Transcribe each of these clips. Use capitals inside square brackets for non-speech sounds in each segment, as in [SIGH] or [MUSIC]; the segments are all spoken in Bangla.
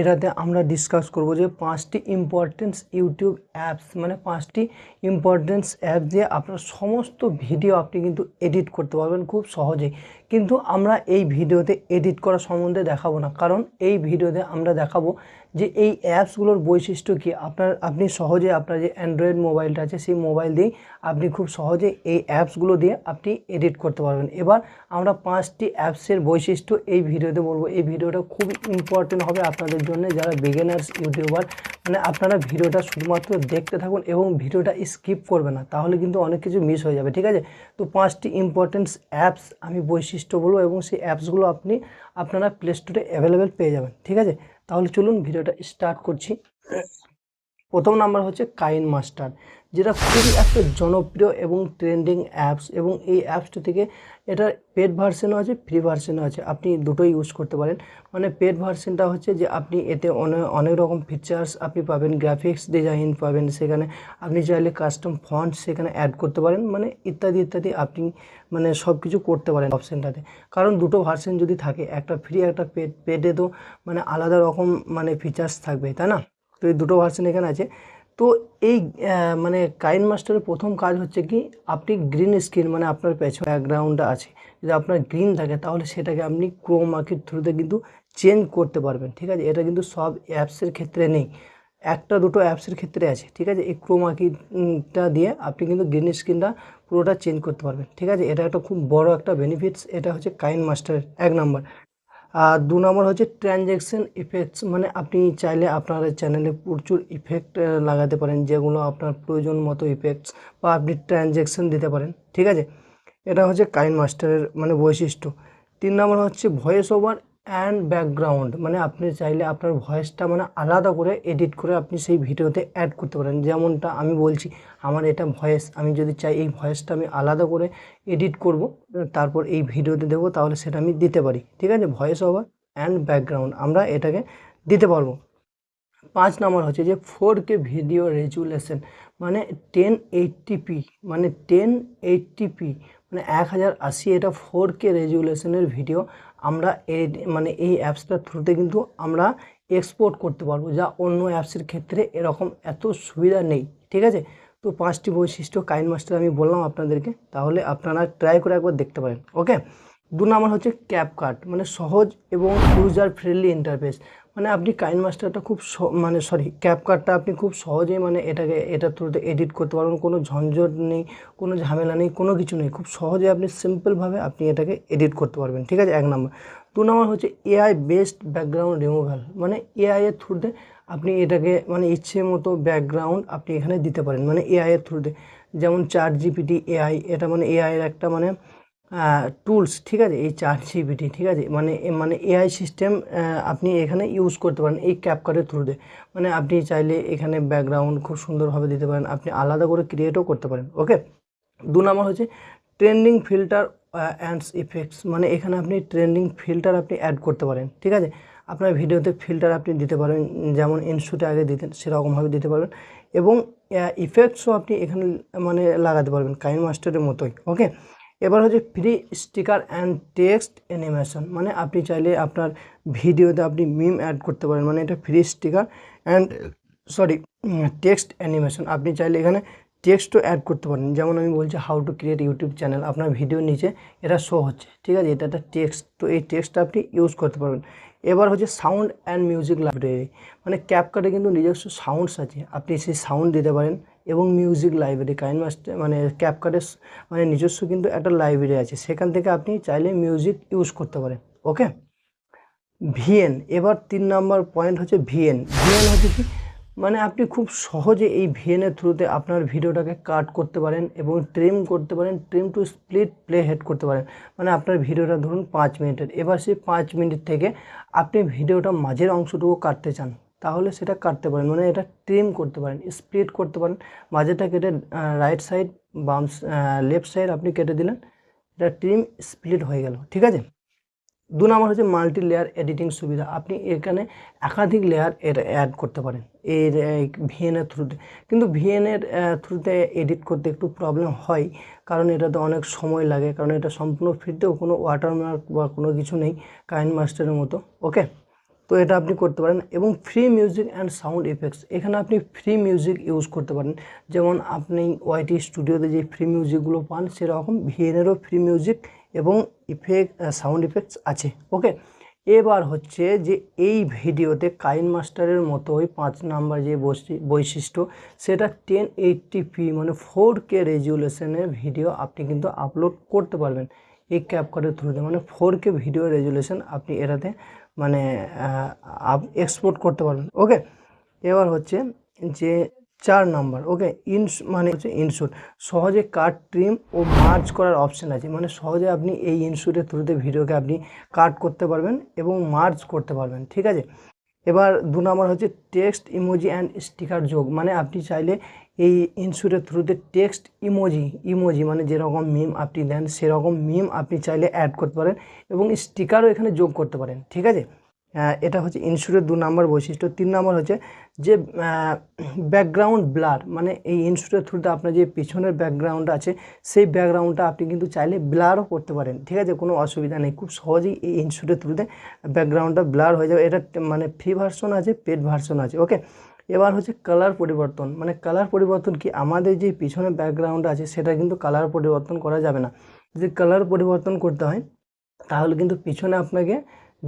এটাতে আমরা ডিসকাস করব যে পাঁচটি ইম্পর্টেন্স ইউটিউব অ্যাপস মানে পাঁচটি ইম্পর্টেন্স অ্যাপ দিয়ে আপনার সমস্ত ভিডিও আপনি কিন্তু এডিট করতে পারবেন খুব সহজেই। কিন্তু আমরা এই ভিডিওতে এডিট করা সম্বন্ধে দেখাবো না, কারণ এই ভিডিওতে আমরা দেখাবো যে এই অ্যাপসগুলোর বৈশিষ্ট্য কী? আপনার, আপনি সহজে আপনার যে অ্যান্ড্রয়েড মোবাইলটা আছে, সেই মোবাইল দিয়েই আপনি খুব সহজে এই অ্যাপসগুলো দিয়ে আপনি এডিট করতে পারবেন। এবার আমরা পাঁচটি অ্যাপসের বৈশিষ্ট্য এই ভিডিওতে বলব। এই ভিডিওটা খুব ইম্পর্টেন্ট হবে আপনাদের জন্য, যারা বিগিনার্স ইউটিউবার মানে আপনারা ভিডিওটা শুধুমাত্র দেখতে থাকুন এবং ভিডিওটা স্কিপ করবে না, তাহলে কিন্তু অনেক কিছু মিস হয়ে যাবে, ঠিক আছে? তো পাঁচটি ইম্পর্টেন্স অ্যাপস আমি বৈশিষ্ট্য বলব এবং সেই অ্যাপসগুলো আপনি আপনারা প্লে স্টোরে অ্যাভেলেবেল পেয়ে যাবেন, ঠিক আছে? তাহলে চলুন ভিডিওটা স্টার্ট করছি। প্রথম নাম্বার হচ্ছে কাইন মাস্টার, যেটা খুবই একটা জনপ্রিয় এবং ট্রেন্ডিং অ্যাপস এবং এই অ্যাপসটি থেকে এটার পেড ভার্সনও আছে, ফ্রি ভার্সনও আছে, আপনি দুটোই ইউজ করতে পারেন। মানে পেড ভার্সনটা হচ্ছে যে আপনি এতে অনেক অনেক রকম ফিচার্স আপনি পাবেন গ্রাফিক্স ডিজাইন পাবেন সেখানে, আপনি চাইলে কাস্টম ফন্ট সেখানে অ্যাড করতে পারেন মানে ইত্যাদি ইত্যাদি আপনি মানে সব কিছু করতে পারেন অপশানটাতে কারণ দুটো ভার্সন যদি থাকে, একটা ফ্রি একটা পেড পেডে তো মানে আলাদা রকম মানে ফিচার্স থাকবে, তাই না? তো এই দুটো ভার্সন এখানে আছে। তো এই মানে কাইন মাস্টারের প্রথম কাজ হচ্ছে কি, আপনি গ্রিন স্ক্রিন মানে আপনার পেছনে ব্যাকগ্রাউন্ডটা আছে। যদি আপনার গ্রিন থাকে, তাহলে সেটাকে আপনি ক্রোমাকির থ্রুতে কিন্তু চেঞ্জ করতে পারবেন, ঠিক আছে? এটা কিন্তু সব অ্যাপসের ক্ষেত্রে নেই। একটা দুটো অ্যাপসের ক্ষেত্রে আছে, ঠিক আছে? এই ক্রোমাকিটা দিয়ে আপনি কিন্তু গ্রিন স্ক্রিনটা পুরোটা চেঞ্জ করতে পারবেন, ঠিক আছে? এটা একটা খুব বড় একটা বেনিফিটস এটা হচ্ছে কাইন মাস্টারের এক নম্বর আর দু নম্বর হচ্ছে ট্রানজ্যাকশান ইফেক্টস মানে আপনি চাইলে আপনার চ্যানেলে প্রচুর ইফেক্ট লাগাতে পারেন, যেগুলো আপনার প্রয়োজন মতো ইফেক্টস বা আপনি ট্রানজ্যাকশান দিতে পারেন, ঠিক আছে? এটা হচ্ছে কাইন মাস্টারের মানে বৈশিষ্ট্য। তিন নম্বর হচ্ছে ভয়েস ওভার অ্যান্ড ব্যাকগ্রাউন্ড মানে আপনি চাইলে আপনার ভয়েসটা মানে আলাদা করে এডিট করে আপনি সেই ভিডিওতে অ্যাড করতে পারেন। যেমনটা আমি বলছি, আমার এটা ভয়েস আমি যদি চাই এই ভয়েসটা আমি আলাদা করে এডিট করব, তারপর এই ভিডিওতে দেবো, তাহলে সেটা আমি দিতে পারি। ঠিক আছে? ভয়েস ওভার অ্যান্ড ব্যাকগ্রাউন্ড আমরা এটাকে দিতে পারব। পাঁচ নম্বর হচ্ছে যে ফোর কে ভিডিও রেজুলেশন মানে টেন এইটটিপি মানে টেন এইটটিপি মানে এক হাজার আশি এটা ফোর কে রেজুলেশনের ভিডিও আমরা এই মানে এই অ্যাপসটার থ্রুতে কিন্তু আমরা এক্সপোর্ট করতে পারব, যা অন্য অ্যাপসের ক্ষেত্রে এরকম এত সুবিধা নেই, ঠিক আছে? তো পাঁচটি বৈশিষ্ট্য, কাইন মাস্টার আমি বললাম আপনাদেরকে, তাহলে আপনারা ট্রাই করে একবার দেখতে পারেন ওকে দু নম্বর হচ্ছে ক্যাপকাট মানে সহজ এবং ইউজার ফ্রেন্ডলি ইন্টারফেস মানে আপনি কাইন মাস্টারটা খুব মানে সরি ক্যাপকাটটা আপনি খুব সহজেই মানে এটাকে, এটার থ্রুতে এডিট করতে পারবেন। কোনো ঝঞ্ঝট নেই, কোনো ঝামেলা নেই, কোনো কিছু নেই। খুব সহজে আপনি সিম্পলভাবে আপনি এটাকে এডিট করতে পারবেন। ঠিক আছে? এক নম্বর। দু নম্বর হচ্ছে এআই বেসড ব্যাকগ্রাউন্ড রিমুভাল মানে এআই এর থ্রুতে আপনি এটাকে মানে ইচ্ছে মতো ব্যাকগ্রাউন্ড আপনি এখানে দিতে পারেন। মানে এআই এর থ্রুতে যেমন চার জিপিটি এআই এটা মানে এআই এর একটা মানে টুলস ঠিক আছে? এই চার জিবিটি ঠিক আছে? মানে মানে এআই সিস্টেম আপনি এখানে ইউজ করতে পারেন এই ক্যাপকার্টের থ্রুতে মানে আপনি চাইলে এখানে ব্যাকগ্রাউন্ড খুব সুন্দরভাবে দিতে পারেন। আপনি আলাদা করে ক্রিয়েটও করতে পারেন ওকে দু নম্বর হচ্ছে ট্রেন্ডিং ফিল্টার অ্যান্ডস ইফেক্টস মানে এখানে আপনি ট্রেন্ডিং ফিল্টার আপনি অ্যাড করতে পারেন, ঠিক আছে? আপনার ভিডিওতে ফিল্টার আপনি দিতে পারেন, যেমন ইনশুটে আগে দিতেন, সেরকমভাবে দিতে পারবেন। এবং ইফেক্টসও আপনি এখানে মানে লাগাতে পারবেন, কাইন মাস্টারের মতোই ওকে এবার হচ্ছে free sticker and text animation মানে আপনি চাইলে আপনার ভিডিওতে আপনি মিম অ্যাড করতে পারেন মানে এটা free sticker and sorry text animation আপনি চাইলে এখানে টেক্সটও অ্যাড করতে পারেন। যেমন আমি বলছি how to create YouTube channel আপনার ভিডিওর নিচে এটা শো হচ্ছে, ঠিক আছে? এটা একটা টেক্সট তো এই টেক্সটটা আপনি ইউজ করতে পারবেন। এবার হচ্ছে সাউন্ড অ্যান্ড মিউজিক লাইব্রেরি মানে ক্যাপকাটে কিন্তু নিজস্ব সাউন্ডস আছে, আপনি সেই সাউন্ড দিতে পারেন। এবং মিউজিক লাইব্রেরি কাইন মাস্টার মানে ক্যাপকাটের মানে নিজস্ব কিন্তু একটা লাইব্রেরি আছে। সেখান থেকে আপনি চাইলে মিউজিক ইউজ করতে পারেন। ওকে ভিএন এবার তিন নম্বর পয়েন্ট হচ্ছে ভিএন ভিএন হচ্ছে কি? মানে আপনি খুব সহজে এই ভিএনের থ্রুতে আপনার ভিডিওটাকে কাট করতে পারেন এবং ট্রিম করতে পারেন। Trim to split play head করতে পারেন। মানে আপনার ভিডিওটা ধরুন পাঁচ মিনিটের। এবার সেই পাঁচ মিনিট থেকে আপনি ভিডিওটা মাঝের অংশটুকু কাটতে চান। তাহলে সেটা কাটতে পারেন। মানে এটা ট্রিম করতে পারেন স্প্লিট করতে পারেন। মাঝেটা কেটে রাইট সাইড বাম লেফট সাইড আপনি কেটে দিলেন, এটা ট্রিম স্প্লিট হয়ে গেল। ঠিক আছে? দু নম্বর হচ্ছে মাল্টি লেয়ার এডিটিং সুবিধা। আপনি এখানে একাধিক লেয়ার এর অ্যাড করতে পারেন। এর ভিএনের থ্রুতে কিন্তু ভিএনের থ্রুতে এডিট করতে একটু প্রবলেম হয়। কারণ এটাতে অনেক সময় লাগে। কারণ এটা সম্পূর্ণ ফ্রিতেও কোনো ওয়াটারমার্ক বা কোনো কিছু নেই কাইন মাস্টারের মতো। ওকে তো এটা আপনি করতে পারেন এবং free music and sound effects এখানে আপনি ফ্রি মিউজিক ইউজ করতে পারেন। যেমন আপনি ওয়াইটি স্টুডিওতে যে ফ্রি মিউজিকগুলো পান, সেরকম ভিএনেরও ফ্রি মিউজিক এবং ইফেক্ট সাউন্ড ইফেক্টস আছে। ওকে এবার হচ্ছে যে এই ভিডিওতে কাইন মাস্টারের মতোই পাঁচ নাম্বার যে বৈশি- বৈশিষ্ট্য, সেটা টেন এইটটি পি মানে ফোর কে রেজুলেশনের ভিডিও আপনি কিন্তু আপলোড করতে পারবেন। এই ক্যাপকার্টের থ্রুতে মানে ফোর কে ভিডিও রেজুলেশন আপনি এটাতে মানে এক্সপোর্ট করতে পারবেন। ওকে এবার হচ্ছে যে চার নাম্বার ওকে ইনস মানে হচ্ছে ইনস্যুর সহজে কাট ট্রিম ও মার্জ করার অপশান আছে। মানে সহজে আপনি এই ইনস্যুরের থ্রুতে ভিডিওকে আপনি কাট করতে পারবেন এবং মার্জ করতে পারবেন। ঠিক আছে? এবার দু নম্বর হচ্ছে টেক্সট ইমোজি অ্যান্ড স্টিকার যোগ। মানে আপনি চাইলে এই ইনস্যুরের থ্রুতে টেক্সট ইমোজি ইমোজি মানে যেরকম মিম আপনি দেন, সেরকম মিম আপনি চাইলে অ্যাড করতে পারেন এবং স্টিকারও এখানে যোগ করতে পারেন। ঠিক আছে? এটা হচ্ছে ইনস্যুরের দু নম্বর বৈশিষ্ট্য। তিন নম্বর হচ্ছে যে ব্যাকগ্রাউন্ড ব্লার মানে এই ইনস্যুরের থ্রুতে আপনার যে পিছনের ব্যাকগ্রাউন্ড আছে, সেই ব্যাকগ্রাউন্ডটা আপনি কিন্তু চাইলে ব্লারও করতে পারেন। ঠিক আছে? কোনো অসুবিধা নেই। খুব সহজেই এই ইনস্যুরের থ্রুতে ব্যাকগ্রাউন্ডটা ব্লার হয়ে যাবে। এটা মানে ফ্রি ভার্সন আছে পেড ভার্সন আছে। ওকে এবার হচ্ছে কালার পরিবর্তন। মানে কালার পরিবর্তন কি? আমাদের যে পিছনে ব্যাকগ্রাউন্ড আছে, সেটা কিন্তু কালার পরিবর্তন করা যাবে না। যদি কালার পরিবর্তন করতে হয়, তাহলে কিন্তু পিছনে আপনাকে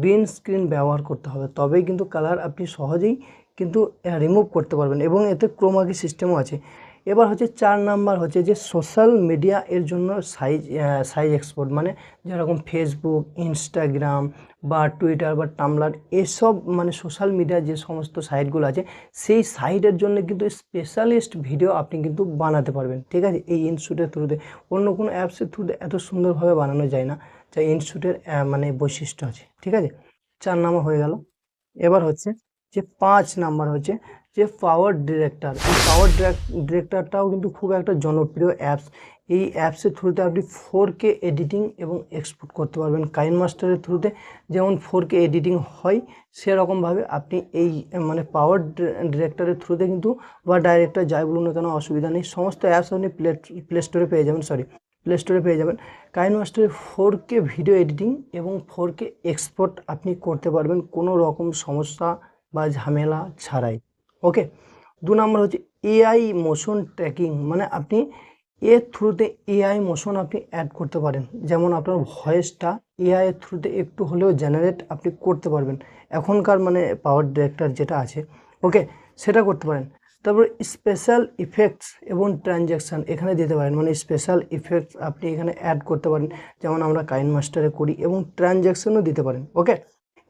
গ্রিন স্ক্রিন ব্যবহার করতে হবে। তবেই কিন্তু কালার আপনি সহজেই কিন্তু রিমুভ করতে পারবেন এবং এতে ক্রোমাকি সিস্টেমও আছে। এবার হচ্ছে চার নাম্বার হচ্ছে যে সোশ্যাল মিডিয়া এর জন্য সাইজ সাইজ এক্সপোর্ট মানে যেরকম ফেসবুক ইনস্টাগ্রাম বা টুইটার বা টামলার এসব মানে সোশ্যাল মিডিয়া যে সমস্ত সাইটগুলো আছে, সেই সাইটের জন্য কিন্তু স্পেশালিস্ট ভিডিও আপনি কিন্তু বানাতে পারবেন। ঠিক আছে? এই ইনস্যুটের থ্রুতে অন্য কোনো অ্যাপসের থ্রুতে এত সুন্দরভাবে বানানো যায় না, যা ইনস্যুটের মানে বৈশিষ্ট্য আছে। ঠিক আছে? চার নাম্বার হয়ে গেল। এবার হচ্ছে যে পাঁচ নাম্বার হচ্ছে যে পাওয়ার ডিরেক্টর এই পাওয়ার ডিরেক্টরটাও কিন্তু খুব একটা জনপ্রিয় অ্যাপস এই অ্যাপসের থ্রুতে আপনি ফোর কে এডিটিং এবং এক্সপোর্ট করতে পারবেন। কাইন মাস্টারের থ্রুতে যেমন ফোর কে এডিটিং হয়, সেরকমভাবে আপনি এই মানে পাওয়ার ডিরেক্টরের থ্রুতে কিন্তু বা ডাইরেক্টর যাই বলুন না কেন, অসুবিধা নেই। সমস্ত অ্যাপস আপনি প্লে প্লে স্টোরে পেয়ে যাবেন সরি প্লে স্টোরে পেয়ে যাবেন। কাইন মাস্টারে ফোর কে ভিডিও এডিটিং এবং ফোর কে এক্সপোর্ট আপনি করতে পারবেন। কোনো রকম সমস্যা বা ঝামেলা ছাড়াই। ওকে দু নম্বর হচ্ছে এআই মোশন ট্র্যাকিং মানে আপনি এর থ্রুতে এআই মোশন আপনি অ্যাড করতে পারেন। যেমন আপনার ভয়েসটা এআই এর থ্রুতে একটু হলেও জেনারেট আপনি করতে পারবেন। এখনকার মানে পাওয়ার ডিরেক্টর যেটা আছে ওকে সেটা করতে পারেন। তারপর স্পেশাল ইফেক্টস এবং ট্রানজ্যাকশান এখানে দিতে পারেন। মানে স্পেশাল ইফেক্টস আপনি এখানে অ্যাড করতে পারেন। যেমন আমরা কাইন মাস্টারে করি এবং ট্রানজ্যাকশানও দিতে পারেন ওকে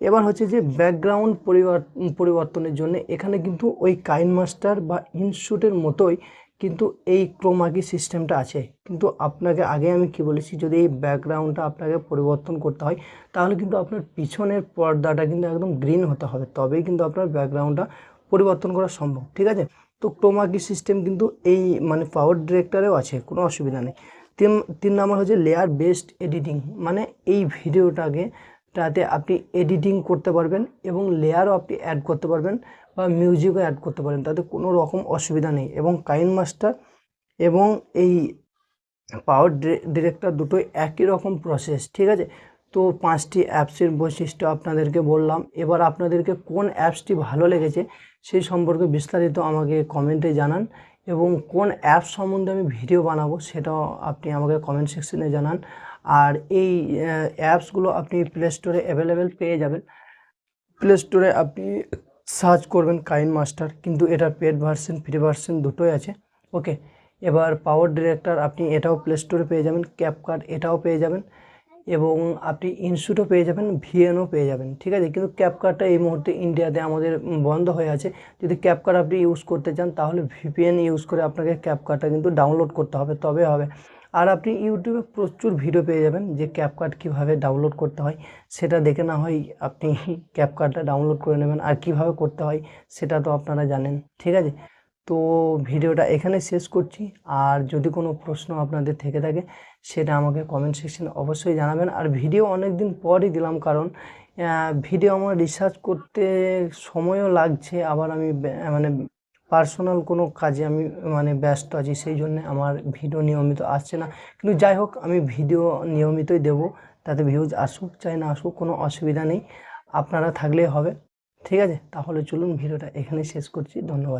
এবার হচ্ছে যে ব্যাকগ্রাউন্ড পরিবর্তনের জন্য এখানে কিন্তু ওই কাইন মাস্টার বা ইনস্যুটের মতোই কিন্তু এই ক্রোমাকি সিস্টেমটা আছে। কিন্তু আপনাকে আগে আমি কি বলেছি, যদি এই ব্যাকগ্রাউন্ডটা আপনাকে পরিবর্তন করতে হয়, তাহলে কিন্তু আপনার পিছনের পর্দাটা কিন্তু একদম গ্রিন হতে হবে। তবেই কিন্তু আপনার ব্যাকগ্রাউন্ডটা পরিবর্তন করা সম্ভব, ঠিক আছে? তো ক্রোমাকি সিস্টেম কিন্তু এই মানে পাওয়ার ডিরেক্টরেও আছে, কোনো অসুবিধা নেই। তিন তিন নম্বর হচ্ছে লেয়ার বেসড এডিটিং মানে এই ভিডিওটাকে তাতে আপনি এডিটিং করতে পারবেন এবং লেয়ারও আপনি অ্যাড করতে পারবেন বা মিউজিকও অ্যাড করতে পারেন, তাতে কোনো রকম অসুবিধা নেই। এবং কাইন মাস্টার এবং এই পাওয়ার ডিরেক্টর দুটোই একই রকম প্রসেস ঠিক আছে? তো পাঁচটি অ্যাপসের বৈশিষ্ট্য আপনাদেরকে বললাম। এবার আপনাদেরকে কোন অ্যাপসটি ভালো লেগেছে সেই সম্পর্কে বিস্তারিত আমাকে কমেন্টে জানান এবং কোন অ্যাপ সম্বন্ধে আমি ভিডিও বানাবো সেটাও আপনি আমাকে কমেন্ট সেকশনে জানান। আর এই অ্যাপসগুলো আপনি প্লে স্টোরে অ্যাভেলেবেল পেয়ে যাবেন। প্লে স্টোরে আপনি সার্চ করবেন কাইন মাস্টার কিন্তু এটা পেড ভার্সন ফ্রি ভার্সন দুটোই আছে ওকে এবার পাওয়ার ডিরেক্টর আপনি এটাও প্লে স্টোরে পেয়ে যাবেন ক্যাপকার্ড এটাও পেয়ে যাবেন, এবং আপনি ইনস্যুটও পেয়ে যাবেন ভিএনও পেয়ে যাবেন, ঠিক আছে? কিন্তু ক্যাপকার্ডটা এই মুহূর্তে ইন্ডিয়াতে আমাদের বন্ধ হয়ে আছে। যদি ক্যাপকার্ড আপনি ইউজ করতে চান, তাহলে ভিপিএন ইউজ করে আপনাকে ক্যাপকার্ডটা কিন্তু ডাউনলোড করতে হবে তবে হবে। আর আপনি ইউটিউবে প্রচুর ভিডিও পেয়ে যাবেন যে ক্যাপকার্ড কীভাবে ডাউনলোড করতে হয়। সেটা দেখে না হয় আপনি [LAUGHS] ক্যাপকার্ডটা ডাউনলোড করে নেবেন আর কীভাবে করতে হয়, সেটা তো আপনারা জানেন, ঠিক আছে? তো ভিডিওটা এখানে শেষ করছি। আর যদি কোনো প্রশ্ন আপনাদের থেকে থাকে, সেটা আমাকে কমেন্ট সেকশনে অবশ্যই জানাবেন। আর ভিডিও অনেক দিন পরই দিলাম কারণ ভিডিও আমার রিসার্চ করতে সময়ও লাগছে। আবার আমি মানে পার্সোনাল কোনো কাজে আমি মানে ব্যস্ত আছি, সেই জন্য আমার ভিডিও নিয়মিত আসছে না। কিন্তু যাই হোক, আমি ভিডিও নিয়মিতই দেব, তাতে ভিউজ আসুক চাই না আসুক, কোনো অসুবিধা নেই। আপনারা থাকলেই হবে। ঠিক আছে? তাহলে চলুন ভিডিওটা এখানে শেষ করছি। ধন্যবাদ।